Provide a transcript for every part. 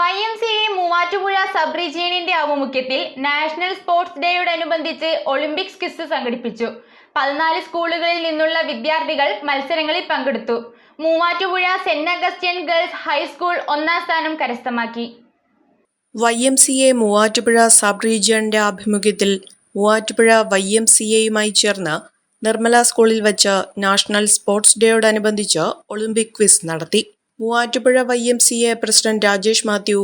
Y M C A Muvattupuzha sub റീജിയനിന്റെ ആഭിമുഖ്യത്തിൽ national sports ഡേയോടനുബന്ധിച്ച് Olympics quiz സംഘടിപ്പിച്ചു. പതിനാല് സ്കൂളുകളിൽ നിന്നുള്ള വിദ്യാർത്ഥികൾ മത്സരങ്ങളിൽ പങ്കെടുത്തു. Muvattupuzha saint Augustine girls high school ഒന്നാം സ്ഥാനം കരസ്ഥമാക്കി. Y M C A Muvattupuzha sub റീജിയണിന്റെ ആഭിമുഖ്യത്തിൽ മൂവാറ്റുപുഴ വൈ എം സി എയുമായി ചേർന്ന് നിർമ്മല സ്കൂളിൽ വെച്ച് നാഷണൽ സ്പോർട്സ് ഡേയോടനുബന്ധിച്ച് ഒളിമ്പിക് ക്വിസ് നടത്തി. Muvattupuzha Y M C A president Rajesh Mathew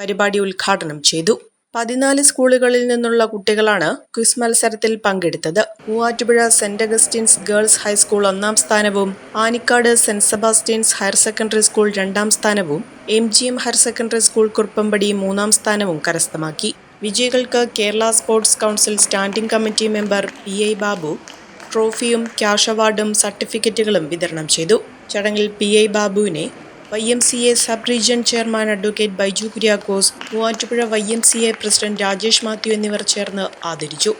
പരിപാടി ഉദ്ഘാടനം ചെയ്തു. പതിനാല് സ്കൂളുകളിൽ നിന്നുള്ള കുട്ടികളാണ് ക്വിസ് മത്സരത്തിൽ പങ്കെടുത്തത്. Muvattupuzha saint Augustine's girls high school ഒന്നാം സ്ഥാനവും Anikkad saint Sebastian's higher secondary school രണ്ടാം സ്ഥാനവും M G M higher secondary school Kuruppampady മൂന്നാം സ്ഥാനവും കരസ്ഥമാക്കി. വിജയികൾക്ക് Kerala sports council standing committee member P I Babu ട്രോഫിയും cash അവാർഡും സർട്ടിഫിക്കറ്റുകളും വിതരണം ചെയ്തു. ചടങ്ങിൽ പി ഐ ബാബുവിനെ Y M C A sub region chairman advocate Baiju Kuriakose Muvattupuzha Y M C A president Rajesh Mathew എന്നിവർ ചേർന്ന് ആദരിച്ചു.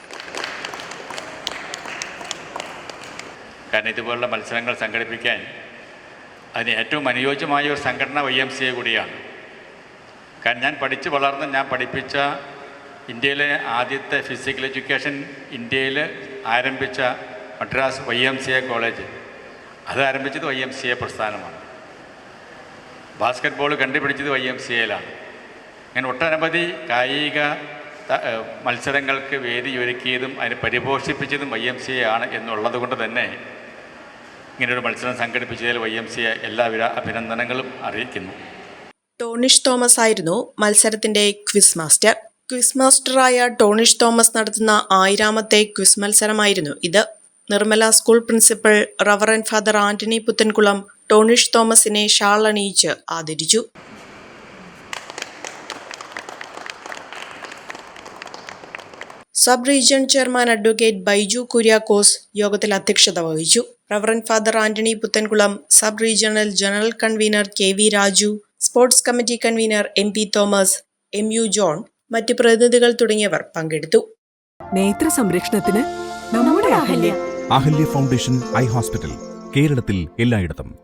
കാരണം ഇതുപോലുള്ള മത്സരങ്ങൾ സംഘടിപ്പിക്കാൻ അതിന് ഏറ്റവും അനുയോജ്യമായ ഒരു സംഘടന വൈ എം സി എ കൂടിയാണ്. കാരണം ഞാൻ പഠിച്ചു വളർന്ന് ഞാൻ പഠിപ്പിച്ച ഇന്ത്യയിലെ ആദ്യത്തെ ഫിസിക്കൽ എഡ്യൂക്കേഷൻ ഇന്ത്യയിൽ ആരംഭിച്ച Madras Y M C A college അത് ആരംഭിച്ചത് വൈ എം സി എ പ്രസ്ഥാനമാണ്. ബാസ്ക്കറ്റ് ബോൾ കണ്ടുപിടിച്ചത് വൈ എം സി എയിലാണ് അങ്ങനെ ഒട്ടനവധി കായിക മത്സരങ്ങൾക്ക് വേദി ഒരുക്കിയതും അതിനെ പരിപോഷിപ്പിച്ചതും വൈ എം സി എ ആണ് എന്നുള്ളത് കൊണ്ട് തന്നെ ഇങ്ങനൊരു മത്സരം സംഘടിപ്പിച്ചതിൽ വൈ എം സി എ എല്ലാവിധ അഭിനന്ദനങ്ങളും അറിയിക്കുന്നു. ടോണിഷ് തോമസ് ആയിരുന്നു മത്സരത്തിന്റെ ക്വിസ് മാസ്റ്റർ. ക്വിസ് മാസ്റ്ററായ ടോണിഷ് തോമസ് നടത്തുന്ന ആയിരാമത്തെ ക്വിസ് മത്സരമായിരുന്നു ഇത്. Nirmala school principal reverend father Antony Puthenkulam Tonish തോമസിനെ ഷാൾ അണിയിച്ച് ആദരിച്ചു. Sub region chairman advocate Baiju Kuriakose യോഗത്തിൽ അധ്യക്ഷത വഹിച്ചു. Reverend father Antony Puthenkulam sub regional general convener K V Raju sports committee convener M P Thomas M U John മറ്റ് പ്രതിനിധികൾ തുടങ്ങിയവർ പങ്കെടുത്തു. നേത്ര സംരക്ഷണത്തിന് നമ്മുടെ Ahalya. Ahalya foundation eye hospital കേരളത്തിൽ എല്ലായിടത്തും.